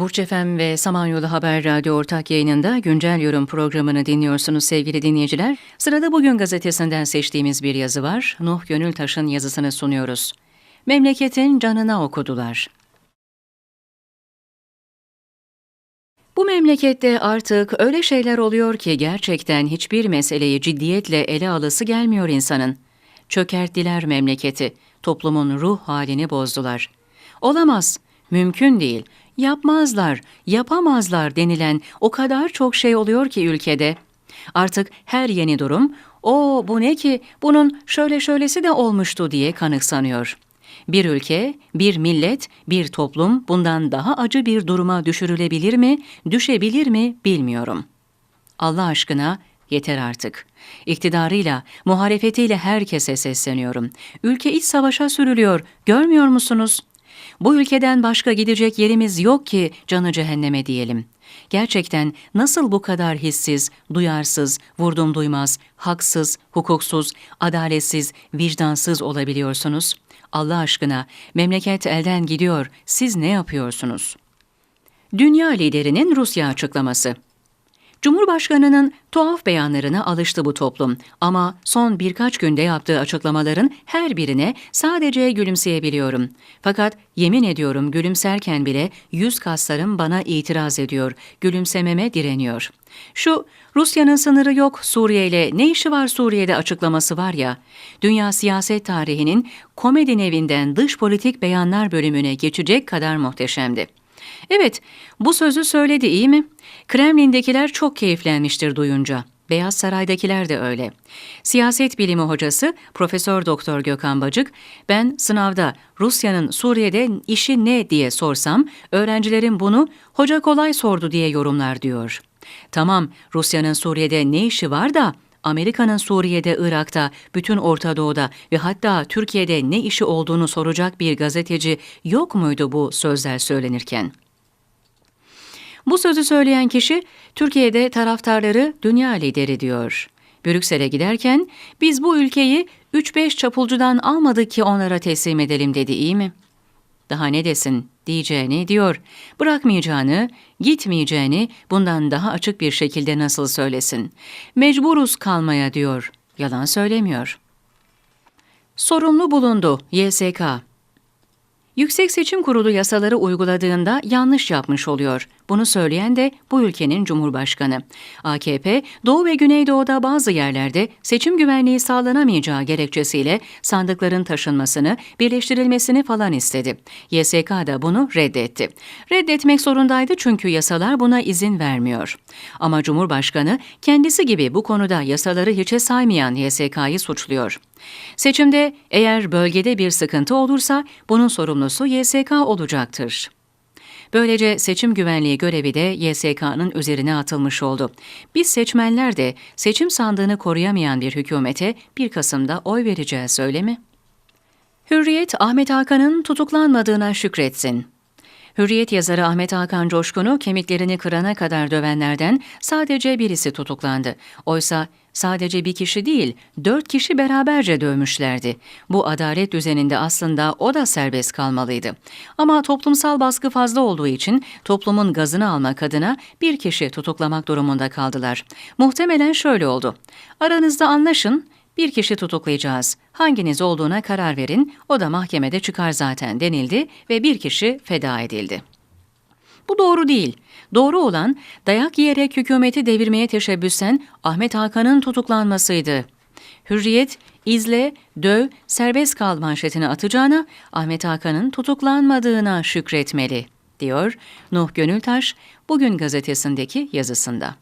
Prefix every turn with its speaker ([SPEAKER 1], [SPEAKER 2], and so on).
[SPEAKER 1] Burç Efem ve Samanyolu Haber Radyo ortak yayınında güncel yorum programını dinliyorsunuz sevgili dinleyiciler. Sırada bugün gazetesinden seçtiğimiz bir yazı var. Nuh Gönültaş'ın yazısını sunuyoruz. Memleketin canına okudular. Bu memlekette artık öyle şeyler oluyor ki gerçekten hiçbir meseleyi ciddiyetle ele alısı gelmiyor insanın. Çökerttiler memleketi, toplumun ruh halini bozdular. Olamaz, mümkün değil, yapmazlar, yapamazlar denilen o kadar çok şey oluyor ki ülkede. Artık her yeni durum, o bu ne ki, bunun şöyle şöylesi de olmuştu diye kanıksanıyor.'' Bir ülke, bir millet, bir toplum bundan daha acı bir duruma düşürülebilir mi, düşebilir mi bilmiyorum. Allah aşkına yeter artık. İktidarıyla, muhalefetiyle herkese sesleniyorum. Ülke iç savaşa sürülüyor, görmüyor musunuz? Bu ülkeden başka gidecek yerimiz yok ki canı cehenneme diyelim. Gerçekten nasıl bu kadar hissiz, duyarsız, vurdum duymaz, haksız, hukuksuz, adaletsiz, vicdansız olabiliyorsunuz? Allah aşkına memleket elden gidiyor, siz ne yapıyorsunuz? Dünya liderinin Rusya açıklaması Cumhurbaşkanının tuhaf beyanlarına alıştı bu toplum ama son birkaç günde yaptığı açıklamaların her birine sadece gülümseyebiliyorum. Fakat yemin ediyorum gülümserken bile yüz kaslarım bana itiraz ediyor, gülümsememe direniyor. Şu Rusya'nın sınırı yok Suriye ile ne işi var Suriye'de açıklaması var ya, dünya siyaset tarihinin komedi evinden dış politik beyanlar bölümüne geçecek kadar muhteşemdi. Evet, bu sözü söyledi iyi mi? Kremlin'dekiler çok keyiflenmiştir duyunca. Beyaz Saray'dakiler de öyle. Siyaset bilimi hocası Profesör Doktor Gökhan Bacık, ben sınavda Rusya'nın Suriye'de işi ne diye sorsam, öğrencilerim bunu hoca kolay sordu diye yorumlar diyor. Tamam, Rusya'nın Suriye'de ne işi var da Amerika'nın Suriye'de, Irak'ta, bütün Orta Doğu'da ve hatta Türkiye'de ne işi olduğunu soracak bir gazeteci yok muydu bu sözler söylenirken?'' Bu sözü söyleyen kişi Türkiye'de taraftarları dünya lideri diyor. Brüksel'e giderken biz bu ülkeyi 3-5 çapulcudan almadık ki onlara teslim edelim dedi iyi mi? Daha ne desin diyeceğini diyor. Bırakmayacağını, gitmeyeceğini bundan daha açık bir şekilde nasıl söylesin? Mecburuz kalmaya diyor. Yalan söylemiyor. Sorumlu bulundu YSK. Yüksek Seçim Kurulu yasaları uyguladığında yanlış yapmış oluyor. Bunu söyleyen de bu ülkenin Cumhurbaşkanı. AKP, Doğu ve Güneydoğu'da bazı yerlerde seçim güvenliği sağlanamayacağı gerekçesiyle sandıkların taşınmasını, birleştirilmesini falan istedi. YSK da bunu reddetti. Reddetmek zorundaydı çünkü yasalar buna izin vermiyor. Ama Cumhurbaşkanı kendisi gibi bu konuda yasaları hiçe saymayan YSK'yı suçluyor. Seçimde eğer bölgede bir sıkıntı olursa bunun sorumlusu YSK olacaktır. Böylece seçim güvenliği görevi de YSK'nın üzerine atılmış oldu. Biz seçmenler de seçim sandığını koruyamayan bir hükümete 1 Kasım'da oy vereceğiz öyle mi? Hürriyet Ahmet Hakan'ın tutuklanmadığına şükretsin. Hürriyet yazarı Ahmet Hakan Coşkun'u kemiklerini kırana kadar dövenlerden sadece birisi tutuklandı. Oysa sadece bir kişi değil, dört kişi beraberce dövmüşlerdi. Bu adalet düzeninde aslında o da serbest kalmalıydı. Ama toplumsal baskı fazla olduğu için toplumun gazını almak adına bir kişi tutuklamak durumunda kaldılar. Muhtemelen şöyle oldu. Aranızda anlaşın, bir kişi tutuklayacağız. Hanginiz olduğuna karar verin, o da mahkemede çıkar zaten denildi ve bir kişi feda edildi. Bu doğru değil. Doğru olan dayak yiyerek hükümeti devirmeye teşebbüsen Ahmet Hakan'ın tutuklanmasıydı. Hürriyet, izle, döv, serbest kal manşetini atacağına Ahmet Hakan'ın tutuklanmadığına şükretmeli, diyor Nuh Gönültaş bugün gazetesindeki yazısında.